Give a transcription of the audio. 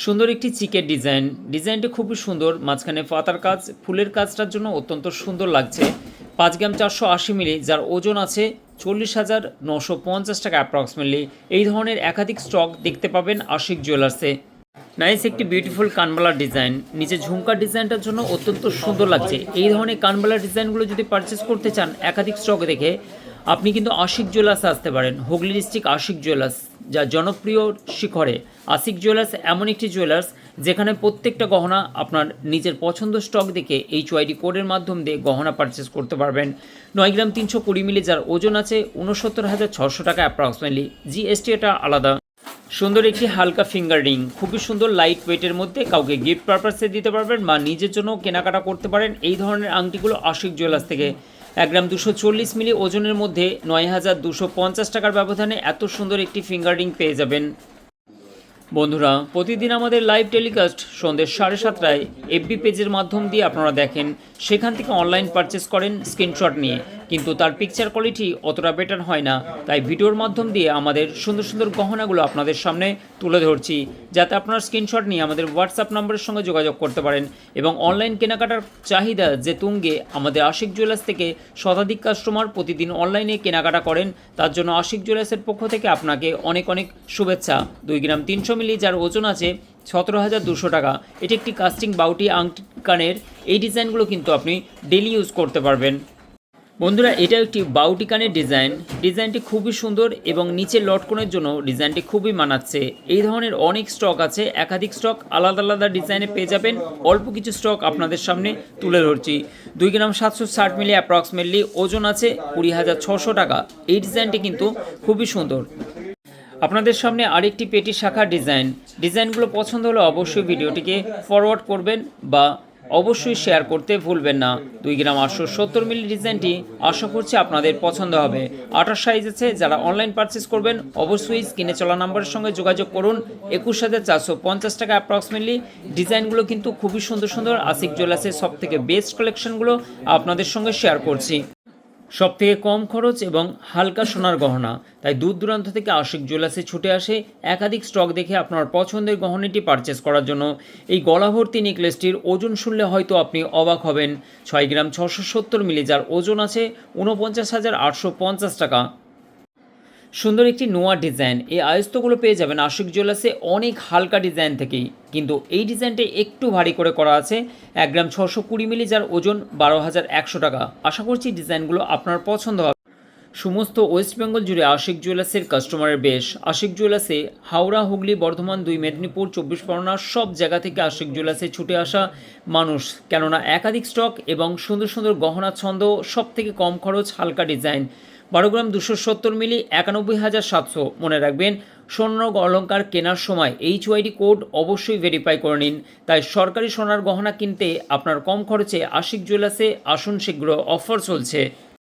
সুন্দর একটি চিকের ডিজাইন। ডিজাইনটি খুবই সুন্দর, মাঝখানে পাতার কাজ, ফুলের কাজটার জন্য অত্যন্ত সুন্দর লাগছে। পাঁচ গ্রাম চারশো আশি মিলি, যার ওজন আছে চল্লিশ হাজার নশো পঞ্চাশ টাকা অ্যাপ্রক্সিমেটলি এই ধরনের একাধিক স্টক দেখতে পাবেন আশিক জুয়েলার্সে। নাইস একটি বিউটিফুল কানবালার ডিজাইন। নিচে ঝুমকার ডিজাইনটার জন্য অত্যন্ত সুন্দর লাগছে। এই ধরনের কানবালার ডিজাইনগুলো যদি পারচেস করতে চান একাধিক স্টক দেখে, আপনি কিন্তু আশিক জুয়েলার্সে আসতে পারেন। Hooghly district Ashik jewellers. যা জনপ্রিয় শিখরে। আশিক জুয়েলার্স এমন একটি জুয়েলার্স যেখানে প্রত্যেকটা গহনা আপনার নিজের পছন্দ স্টক দেখে এইচ ওয়াইডি কোডের মাধ্যম দিয়ে গহনা পারচেস করতে পারবেন। নয় গ্রাম তিনশো কুড়ি মিলি যার ওজন আছে উনসত্তর হাজার ছশো টাকা অ্যাপ্রক্সিমেটলি জিএসটি এটা আলাদা। সুন্দর একটি হালকা ফিঙ্গার রিং খুবই সুন্দর লাইট ওয়েটের মধ্যে কাউকে গিফট পারপাসে দিতে পারবেন বা নিজের জন্য কেনাকাটা করতে পারেন এই ধরনের আংটিগুলো আশিক জুয়েলার্স থেকে। এক গ্রাম দুশো চল্লিশ মিলি ওজনের মধ্যে নয় হাজার দুশো পঞ্চাশ টাকার ব্যবধানে এত সুন্দর একটি ফিঙ্গার রিং পেয়ে যাবেন। বন্ধুরা, প্রতিদিন আমাদের লাইভ টেলিকাস্ট সন্ধ্যে সাড়ে সাতটায় এফবি পেজের মাধ্যম দিয়ে আপনারা দেখেন। সেখান থেকে অনলাইন পারচেস করেন, স্ক্রিনশট নিয়ে। কিন্তু তার পিকচার কোয়ালিটি অতটা বেটার হয় না। তাই ভিডিওর মাধ্যম দিয়ে আমাদের সুন্দর সুন্দর গহনাগুলো আপনাদের সামনে তুলে ধরছি, যাতে আপনার স্ক্রিনশট নিয়ে আমাদের হোয়াটসঅ্যাপ নম্বরের সঙ্গে যোগাযোগ করতে পারেন এবং অনলাইন কেনাকাটার চাহিদা যে তুঙ্গে আমাদের আশিক জুয়েলার্স থেকে শতাধিক কাস্টমার প্রতিদিন অনলাইনে কেনাকাটা করেন, তার জন্য আশিক জুয়েলার্সের পক্ষ থেকে আপনাকে অনেক অনেক শুভেচ্ছা। দুই গ্রাম তিনশো মিলি যার ওজন আছে সতেরো হাজার দুশো টাকা। এটি একটি কাস্টিং বাউটি আংটি কানের, এই ডিজাইনগুলো কিন্তু আপনি ডেলি ইউজ করতে পারবেন। বন্ধুরা, এটা একটি বাউটি কানের ডিজাইন। ডিজাইনটি খুবই সুন্দর এবং নিচের লটকনের জন্য ডিজাইনটি খুবই মানাচ্ছে। এই ধরনের অনেক স্টক আছে, একাধিক স্টক আলাদা আলাদা ডিজাইনে পেয়ে যাবেন। অল্প কিছু স্টক আপনাদের সামনে তুলে ধরছি। দুই গ্রাম সাতশো ষাট মিলি অ্যাপ্রক্সিমেটলি ওজন আছে কুড়ি হাজার ছশো টাকা। এই ডিজাইনটি কিন্তু খুবই সুন্দর। আপনাদের সামনে আরেকটি পেটি শাখা ডিজাইন। ডিজাইনগুলো পছন্দ হলে অবশ্যই ভিডিওটিকে ফরওয়ার্ড করবেন বা অবশ্যই শেয়ার করতে ভুলবেন না। দুই গ্রাম আটশো সত্তর মিলি ডিজাইনটি আশা করছি আপনাদের পছন্দ হবে। আঠাশ সাইজ আছে, যারা অনলাইন পারচেস করবেন, অবশ্যই স্ক্রিনে চলা নাম্বারের সঙ্গে যোগাযোগ করুন। একুশ হাজার চারশো পঞ্চাশ টাকা অ্যাপ্রক্সিমেটলি ডিজাইনগুলো কিন্তু খুবই সুন্দর সুন্দর। আশিক জুয়েলার্সের সব থেকে বেস্ট কালেকশনগুলো আপনাদের সঙ্গে শেয়ার করছি। সব থেকে কম খরচ এবং হালকা সোনার গহনা। তাই দূর দূরান্ত থেকে আশিক জুয়েলার্সে ছুটে আসে একাধিক স্টক দেখে আপনার পছন্দের গহনাটি পারচেস করার জন্য। এই গলাভর্তি নেকলেসটির ওজন শুনলে হয়তো আপনি অবাক হবেন। ছয় গ্রাম ছশো সত্তর মিলি যার ওজন আছে উনপঞ্চাশ হাজার আটশো পঞ্চাশ টাকা। সুন্দর একটি নোয়া ডিজাইন। এই আয়স্তগুলো পেয়ে যাবেন আশিক জুয়েলার্সে অনেক হালকা ডিজাইন থেকেই। কিন্তু এই ডিজাইনটা একটু ভারী করে করা আছে। এক গ্রাম ছশো কুড়ি মিলি যার ওজন বারো হাজার একশো টাকা। আশা করছি ডিজাইনগুলো আপনার পছন্দ হবে। সমস্ত ওয়েস্ট বেঙ্গল জুড়ে আশিক জুয়েলার্সের কাস্টমারের বেশ। আশিক জুয়েলার্সে হাওড়া, হুগলি, বর্ধমান, দুই মেদিনীপুর, চব্বিশ পরগনা সব জায়গা থেকে আশিক জুয়েলার্সে ছুটে আসা মানুষ। কেননা একাধিক স্টক এবং সুন্দর সুন্দর গহনা ছন্দ সব থেকে কম খরচ হালকা ডিজাইন। বারো গ্রাম দুশো সত্তর মিলি একানব্বই হাজার সাতশো। মনে রাখবেন স্বর্ণ অলঙ্কার কেনার সময় এইচ ওয়াইডি কোড অবশ্যই ভেরিফাই করে নিন। তাই সরকারি সোনার গহনা কিনতে আপনার কম খরচে আশিক জুয়েলার্সে আসুন, শীঘ্র অফার চলছে।